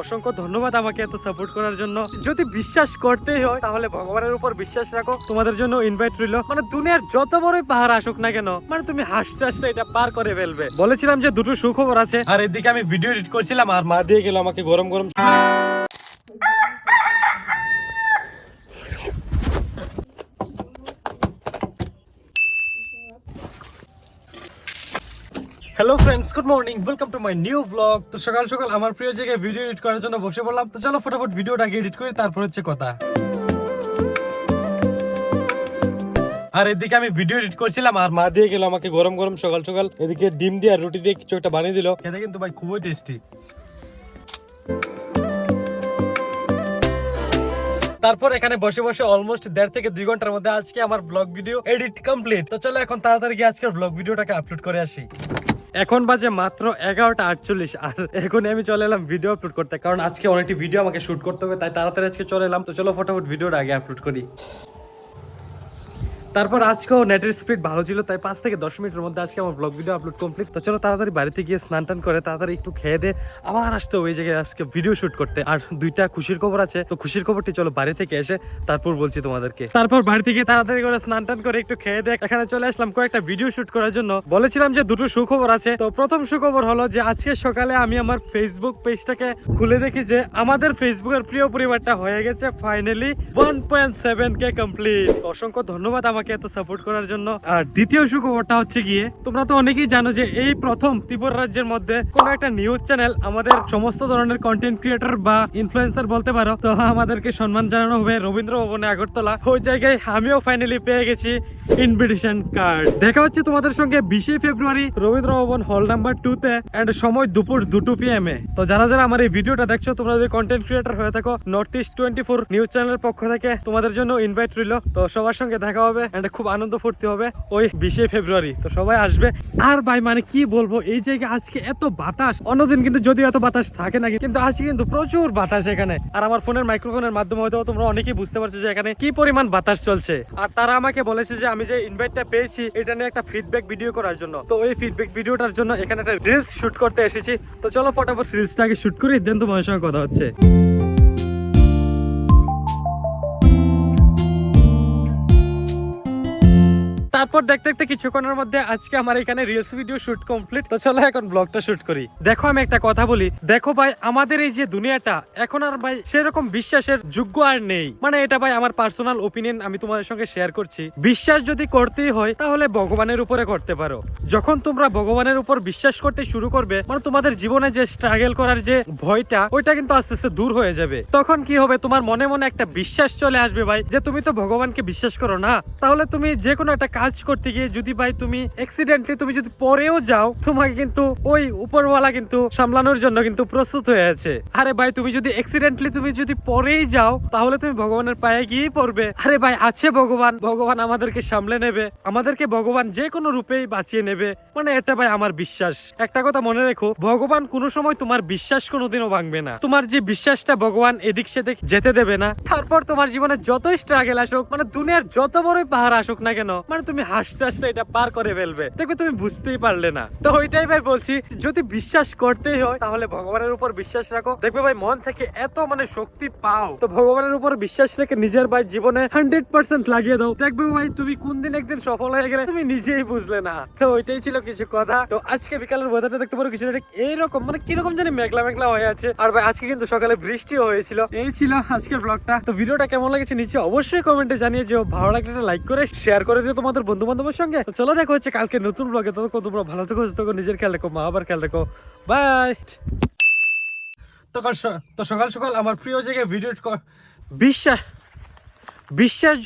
অসংখ্য ধন্যবাদ আমাকে এত সাপোর্ট করার জন্য। যদি বিশ্বাস করতেই হয়, তাহলে ভগবানের উপর বিশ্বাস রাখো। তোমাদের জন্য ইনভাইট রইল। মানে দুনিয়ার যত বড় পাহাড় আসুক না কেন মানে তুমি হাসতে হাসতে এটা পার করে ফেলবে। বলেছিলাম যে দুটো সুখবর আছে। আর এদিকে আমি ভিডিও এডিট করছিলাম, আর মা দিয়ে গেল আমাকে গরম গরম hello friends good morning welcome to my new blog তো সকাল সকাল আমার প্রিয় জায়গায় ভিডিও এডিট করার জন্য বসে পড়লাম। তো চলো ফটাফট ভিডিওটাকে এডিট করি, তারপর হচ্ছে কথা। আর এদিকে আমি ভিডিও এডিট করছিলাম, আর মা দিয়ে গেল আমাকে গরম গরম সকাল সকাল এদিকে ডিম দিয়ে আর রুটি দিয়ে কিছু একটা বানিয়ে দিল। খেতে কিন্তু ভাই খুবই টেস্টি তারপর এখানে বসে বসে অলমোস্ট দেড় থেকে দুই ঘণ্টার মধ্যে আজকে আমার ব্লগ ভিডিও এডিট কমপ্লিট তো চলো এখন তাড়াতাড়ি আজকের ব্লগ ভিডিওটাকে আপলোড করে আসি। এখন বাজে মাত্র এগারোটা আটচল্লিশ। আর এখন আমি চলে এলাম ভিডিও আপলোড করতে, কারণ আজকে অনেকটি ভিডিও আমাকে শুট করতে হবে, তাই তাড়াতাড়ি আজকে চলে এলাম। তো চলো ফটোফট ভিডিওটা আগে আপলোড করি। তারপর আজকেও নেটের স্পিড ভালো ছিল, তাই পাঁচ থেকে দশ মিনিটের মধ্যে আজকে আমার ব্লগ ভিডিও আপলোড কমপ্লিট তো চলো তাড়াতাড়ি বাড়িতে গিয়ে স্নান টান করে তাড়াতাড়ি একটু খেয়ে দে, আবার আসতে ওই জায়গায় আজকে ভিডিও শুট করতে। আর দুইটা খুশির খবর আছে, তো খুশির খবরটি চলো বাড়ি থেকে এসে তারপর বলছি তোমাদেরকে। তারপর বাড়ি থেকে তাড়াতাড়ি করে স্নান টান করে একটু খেয়ে দেখ এখানে চলে আসলাম কয়েকটা ভিডিও শুট করার জন্য। বলেছিলাম যে দুটো সুখবর আছে, তো প্রথম সুখবর হলো যে আজকে সকালে আমি আমার ফেসবুক পেজটাকে খুলে দেখি যে আমাদের ফেসবুকের প্রিয় পরিবারটা হয়ে গেছে finally one point seven K complete অসংখ্য ধন্যবাদ আমাকে। এত সাপোর্ট করার জন্য। আর দ্বিতীয় সুখবরটা হচ্ছে গিয়ে, তোমরা তো অনেকেই জানো যে এই প্রথম ত্রিপুরা রাজ্যের মধ্যে কোনো একটা নিউজ চ্যানেল আমাদের সমস্ত ধরনের কন্টেন্ট ক্রিয়েটর বা ইনফ্লুয়েন্সার বলতে পারো, তো আমাদেরকে সম্মান জানানো হবে রবীন্দ্র ভবনে আগরতলা। ওই জায়গায় আমিও ফাইনালি পেয়ে গেছি ইনভিটেশন কার্ড দেখা হচ্ছে তোমাদের সঙ্গে বিশে ফেব্রুয়ারি রবীন্দ্র ভবন হল নাম্বার টু তে এন্ড সময় দুপুর দুটো পিএম এ। তো যারা যারা আমার এই ভিডিওটা দেখছ, তোমরা যদি কন্টেন্ট ক্রিয়েটর হয়ে থাকো north east twenty four news চ্যানেলের পক্ষ থেকে তোমাদের জন্য ইনভাইট রইল। তো সবার সঙ্গে দেখা হবে। এন্ড খুব আনন্দ ফুর্তি হবে ওই বিশে ফেব্রুয়ারি। তো সবাই আসবে। আর ভাই মানে কি বলব, এই জায়গায় আজকে এত বাতাস। অন্যদিন কিন্তু যদিও এত বাতাস থাকে না, কিন্তু আজকে কিন্তু প্রচুর বাতাস এখানে। আর আমার ফোনের মাইক্রোফোনের মাধ্যমে হয়তো তোমরা অনেকেই বুঝতে পারছ যে এখানে কি পরিমাণ বাতাস চলছে। আর তারা আমাকে বলেছে যে আমি যে ইনভাইটটা পেয়েছি, এটা নিয়ে একটা ফিডব্যাক ভিডিও করার জন্য। তো ওই ফিডব্যাক ভিডিওটার জন্য এখানে একটা রিলস শুট করতে এসেছি। তো চলো, ফটাফট রিলসটাকে শুট করি, দেন তোমার সঙ্গে কথা হচ্ছে। তারপর দেখতে দেখতে কিছুক্ষণের মধ্যে আজকে আমার এখানে রিলস ভিডিও শুট কমপ্লিট তো চলো এখন ব্লগটা শুট করি। দেখো আমি একটা কথা বলি। দেখো ভাই, আমাদের এই যে দুনিয়াটা, এখন আর ভাই সেরকম বিশ্বাসের যোগ্য আর নেই। মানে এটা ভাই আমার পার্সোনাল ওপিনিয়ন আমি তোমাদের সঙ্গে শেয়ার করছি। বিশ্বাস যদি করতেই হয়, তাহলে ভগবানের উপরে করতে পারো। যখন তোমরা ভগবানের উপর বিশ্বাস করতে শুরু করবে মানে তোমাদের জীবনে যে স্ট্রাগল করার যে ভয়টা, ওইটা কিন্তু আস্তে আস্তে দূর হয়ে যাবে। তখন কি হবে? তোমার মনে মনে একটা বিশ্বাস চলে আসবে ভাই, যে তুমি তো ভগবানকে বিশ্বাস করো না। তাহলে তুমি যে কোনো একটা কাজ করতে গিয়ে যদি ভাই তুমি অ্যাক্সিডেন্টলি তুমি যদি পরেও যাও, তোমাকে কিন্তু ওই উপরওয়ালা কিন্তু সামলানোর জন্য কিন্তু প্রস্তুত হয়ে আছে। আরে ভাই, তুমি যদি অ্যাক্সিডেন্টলি তুমি যদি পরেই যাও, তাহলে তুমি ভগবানের পায়ে গিয়ে পড়বে। আরে ভাই, আছে ভগবান। ভগবান আমাদেরকে সামলে নেবে। আমাদেরকে ভগবান যে কোনো রূপেই বাঁচিয়ে নেবে। মানে এটা ভাই আমার বিশ্বাস। একটা কথা মনে রেখো, ভগবান কোনো সময় তোমার বিশ্বাস কোনোদিনও ভাঙবে না। তোমার যে বিশ্বাসটা ভগবান এদিক সেদিক যেতে দেবে না। তারপর তোমার জীবনে যতই স্ট্রাগল আসুক মানে দুনিয়ার যত বড়ই পাহাড় আসুক না কেন মানে তুমি হাসতে হাসতে এটা পার করে ফেলবে। দেখবে তুমি বুঝতেই পারলে না। তো ওইটাই ভাই বলছি, যদি বিশ্বাস করতেই হয়, তাহলে ভগবানের উপর বিশ্বাস রাখো। দেখবে ভাই, মন থেকে এত মানে শক্তি পাও। তো ভগবানের উপর বিশ্বাস রেখে নিজের ভাই জীবনে হান্ড্রেড পার্সেন্ট লাগিয়ে দাও। দেখবে ভাই, তুমি কোন দিন একদিন সফল হয়ে গেলে তুমি নিজেই বুঝলে না। তো ওইটাই ছিল কিছু কথা। তো আজকে বিকালের ওয়েদারটা দেখতে পারো ঠিক এইরকম মানে কীরকম জানি মেঘলা মেঘলা হয়ে আছে। আর ভাই, আজকে কিন্তু সকালে বৃষ্টিও হয়েছিল। এই ছিল আজকের ব্লগটা তো ভিডিওটা কেমন লেগেছে নিচে অবশ্যই কমেন্টে জানিয়ে যেও ভালো লাগলে লাইক করে শেয়ার করে দিও তোমাদের বন্ধু বান্ধবের সঙ্গে চলো দেখো হচ্ছে কালকে নতুন ব্লগে ততক্ষণ তোমরা ভালো থেকো থেকো, নিজের খেয়াল রেখো, মা আবার খেয়াল রেখো। বাই তো সকাল সকাল আমার প্রিয় জায়গায় ভিডিও বিশ্বাস বিশ্বাস